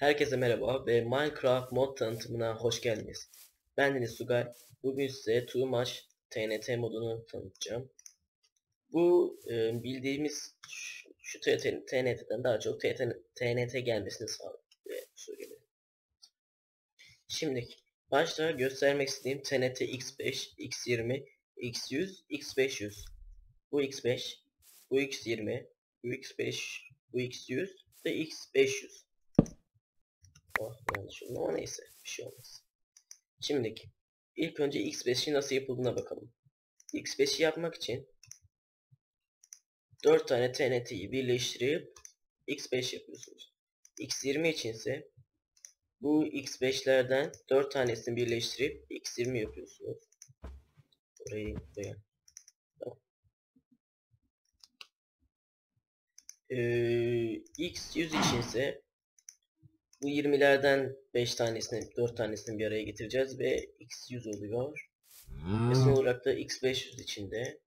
Herkese merhaba ve Minecraft mod tanıtımına hoş geldiniz. Ben Deniz Sugay. Bugün size Too Much TNT modunu tanıtacağım. Bu e, bildiğimiz şu, şu TNT'den daha çok TNT gelmesini sağlıyor. Şimdi başta göstermek istediğim TNT X5, X20, X100, X500. Bu X5, bu X20, bu X5, bu X100 ve X500. Oh yanlış oldu ama neyse bir şey olmaz. Şimdiki ilk önce X5'i nasıl yapıldığına bakalım. X5'i yapmak için 4 tane TNT'yi birleştirip X5 yapıyorsunuz. X20 için ise bu X5'lerden 4 tanesini birleştirip X20 yapıyorsunuz. Burayı buraya. Ee, X100 için ise bu 20'lerden 5 tanesini 4 tanesini bir araya getireceğiz ve x100 oluyor. Hmm. Ve son olarak da x500 içinde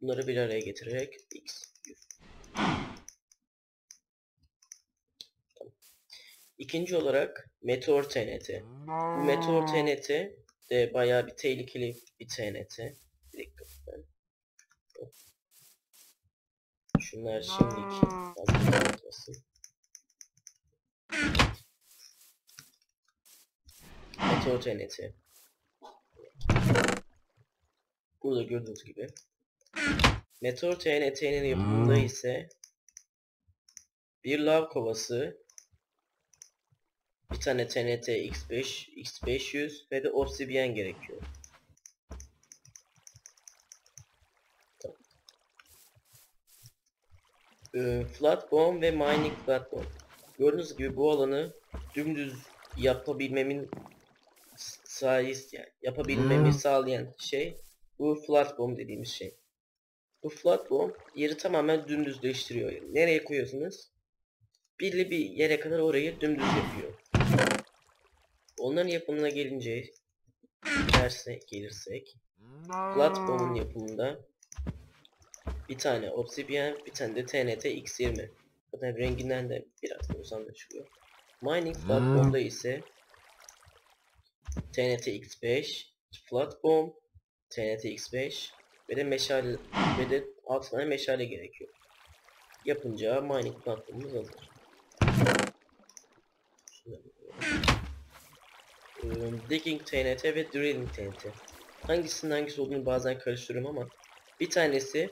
bunları bir araya getirerek x100. İkinci olarak Meteor TNT. Bu Meteor TNT de bayağı bir tehlikeli bir TNT. Bir dakika. Şunlar şimdiki atmasın. Meteor TNT. Burada gördüğünüz gibi. Meteor TNT'nin yapımında hmm. ise bir lav kovası, bir tane TNT X5, X500 ve de obsidian gerekiyor. E, flat bomb ve mining platform. Gördüğünüz gibi bu alanı dümdüz yapabilmemin sayesinde yani yapabilmemi hmm. sağlayan şey bu flat bomb dediğimiz şey. Bu flat bomb yeri tamamen dümdüzleştiriyor. Yani nereye koyuyorsunuz? Belli bir yere kadar orayı dümdüz yapıyor. Onların yapımına gelince derse gelirsek flat bomb'un yapımında bir tane Obsidian, bir tane de TNT X20. Zaten renginden de biraz uzamda çıkıyor. Mining Platform'da hmm. ise TNT X5, Flat Bomb, TNT X5 ve de meşale ve de 6 tane meşale gerekiyor. Yapınca mining platformumuz hazır. Digging TNT ve Drilling TNT. Hangisinin hangisi olduğunu bazen karıştırıyorum ama bir tanesi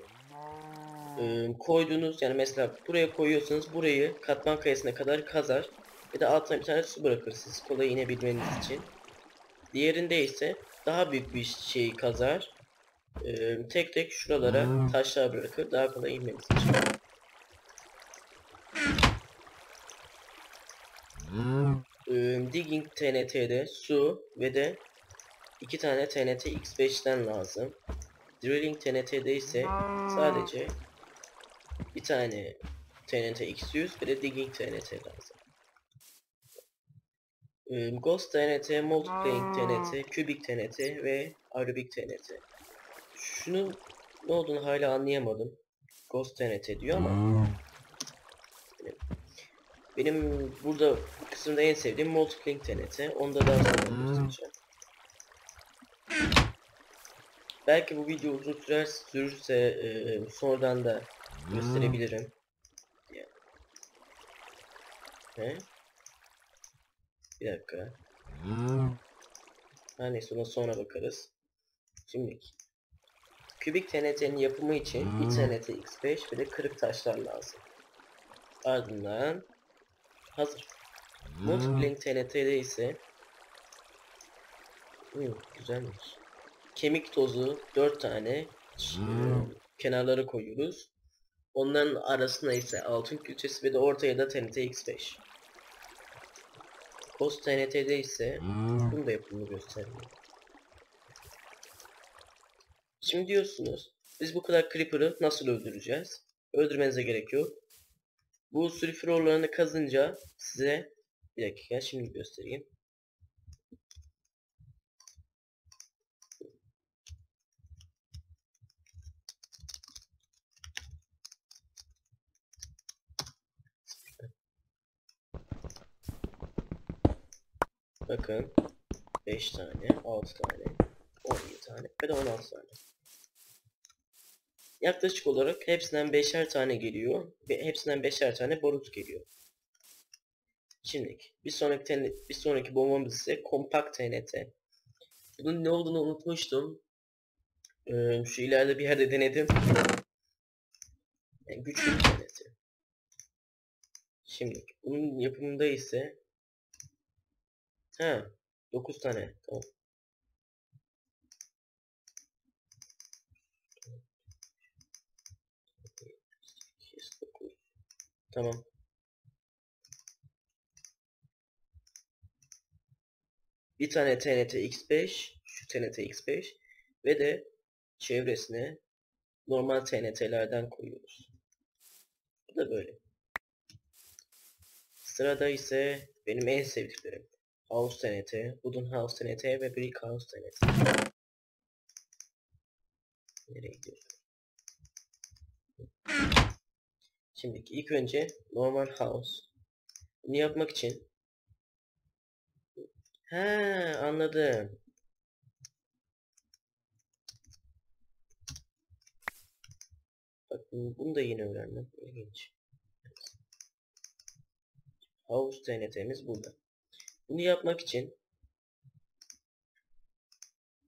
e, koyduğunuz yani mesela buraya koyuyorsanız burayı katman kayasına kadar kazar ve de altına bir tane su bırakır siz kolay inebilmeniz için. Diğerinde ise daha büyük bir şey kazar. E, tek tek şuralara hmm. taşlar bırakır daha kolay inmeniz için. Hmm. E, digging TNT'de su ve de iki tane TNT X5'ten lazım. Drilling TNT'de ise sadece bir tane TNT X100 bir de Digging TNT lazım. Ghost TNT, Multiplaying TNT, Cubic TNT ve Aerobic TNT. Şunun ne olduğunu hala anlayamadım. Ghost TNT diyor ama benim burada bu kısımda en sevdiğim Multiplaying TNT. Onda daha sonra göstereceğim. Belki bu video uzun sürer sürürse e, sonradan da gösterebilirim. Yani. He? Bir dakika. Her neyse ona sonra bakarız. Şimdi kübik TNT'nin yapımı için bir TNT X5 ve de kırık taşlar lazım. Ardından hazır. Multiplaying TNT'de ise hmm, güzelmiş. Kemik tozu 4 tane hmm. kenarlara koyuyoruz. Onların arasında ise altın külçesi ve de ortaya da TNT X5. Post TNT'de ise hmm. bunu da yapımını gösteriyor. Şimdi diyorsunuz biz bu kadar Creeper'ı nasıl öldüreceğiz? Öldürmenize gerek yok. Bu sülfür kazınca size bir dakika şimdi göstereyim. Bakın 5 tane, 6 tane, 17 tane ve de 16 tane. Yaklaşık olarak hepsinden 5'er tane geliyor ve hepsinden 5'er tane barut geliyor. Şimdi bir sonraki ten- bir sonraki bombamız ise kompakt TNT. Bunun ne olduğunu unutmuştum. Ee, şu ileride bir yerde denedim. Yani güçlü TNT. Şimdi bunun yapımında ise ha 9 tane tamam. Tamam. Bir tane TNT X5, şu TNT X5 ve de çevresine normal TNT'lerden koyuyoruz. Bu da böyle. Sırada ise benim en sevdiklerim. House TNT, Wooden House TNT ve Brick House TNT. Nereye gidiyorsun? Şimdi ilk önce normal house. Bunu yapmak için He anladım. Bak bunu da yeni öğrendim. İlginç. House TNT'miz burada. Bunu yapmak için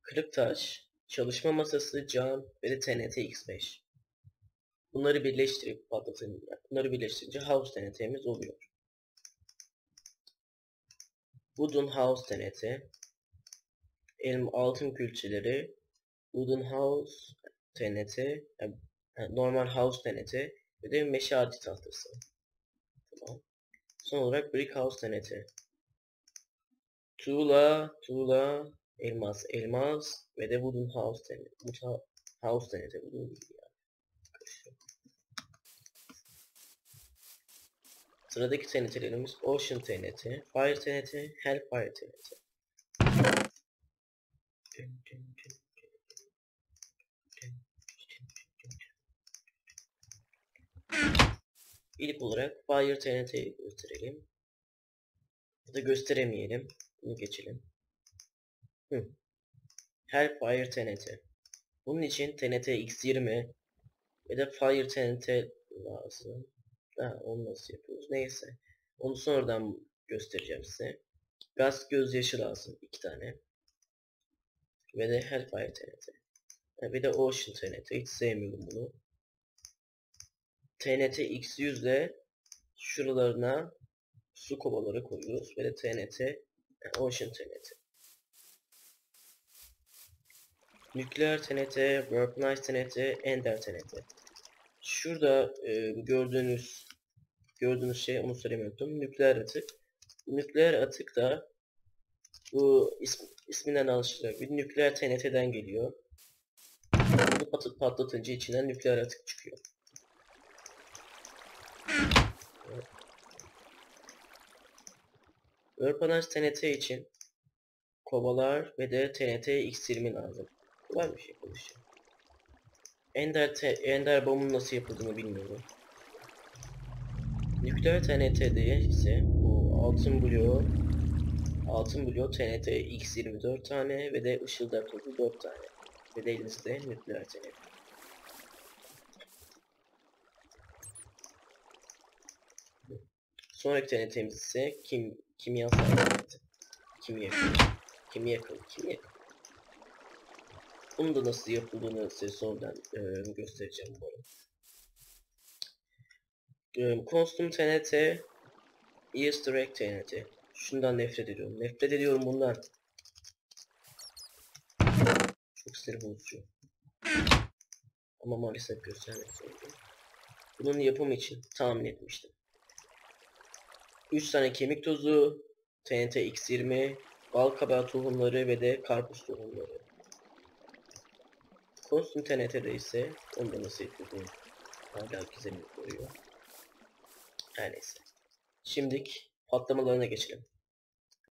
kırık taş, çalışma masası, cam ve de TNT X5. Bunları birleştirip patlatınca, bunları birleştirince House TNT'miz oluyor. Wooden House TNT, elm altın külçeleri, Wooden House TNT, yani normal House TNT ve de meşe ağacı tahtası. Tamam. Son olarak Brick House TNT. Tuğla, tuğla, elmas, elmas ve de Wooden House TNT. Wooden House TNT. Wooden değil ya. Sıradaki TNT'lerimiz Ocean TNT, Fire TNT, Hellfire TNT. İlk olarak Fire TNT'yi gösterelim. Ya da gösteremeyelim. Geçelim. Hı. Hellfire TNT. Bunun için TNT X20 ve de Fire TNT lazım. Ha, onu nasıl yapıyoruz? Neyse. Onu sonradan göstereceğim size. Gaz gözyaşı lazım. iki tane. Ve de Hellfire TNT. Ha, bir de Ocean TNT. Hiç sevmiyorum bunu. TNT X100 ile şuralarına su kovaları koyuyoruz. Ve de TNT Ocean TNT. Nükleer TNT, Weaponized TNT, Ender TNT. Şurada e, gördüğünüz gördüğünüz şey onu söylemiyordum. Nükleer atık. Nükleer atık da bu ism, isminden anlaşılıyor. Bir nükleer TNT'den geliyor. Bunu patlat, patlatınca içinden nükleer atık çıkıyor. Weaponized TNT için kovalar ve de TNT X20 lazım. Kolay bir şey konuşacağım. Ender, te Ender bombun nasıl yapıldığını bilmiyorum. Nükleer TNT'de ise bu altın bloğu altın bloğu TNT X24 tane ve de ışıldatıcı 4 tane. Ve de elimizde nükleer TNT. Sonraki TNT'miz ise kim kimyasal TNT. Kimyakal. Kimyakal. Kimyakal. Bunun da nasıl yapıldığını size sonradan e, göstereceğim bu arada. E, Constum TNT Easter Egg TNT Şundan nefret ediyorum. Nefret ediyorum bundan. Çok sinir bozucu. Ama maalesef göstermek zorundayım. Bunun yapımı için tahmin etmiştim. 3 tane kemik tozu, TNT X20, bal kabağı tohumları ve de karpuz tohumları. Konsum TNT'de ise onda nasıl yapıldığını hala gizemini koruyor. Her neyse. Şimdilik patlamalarına geçelim.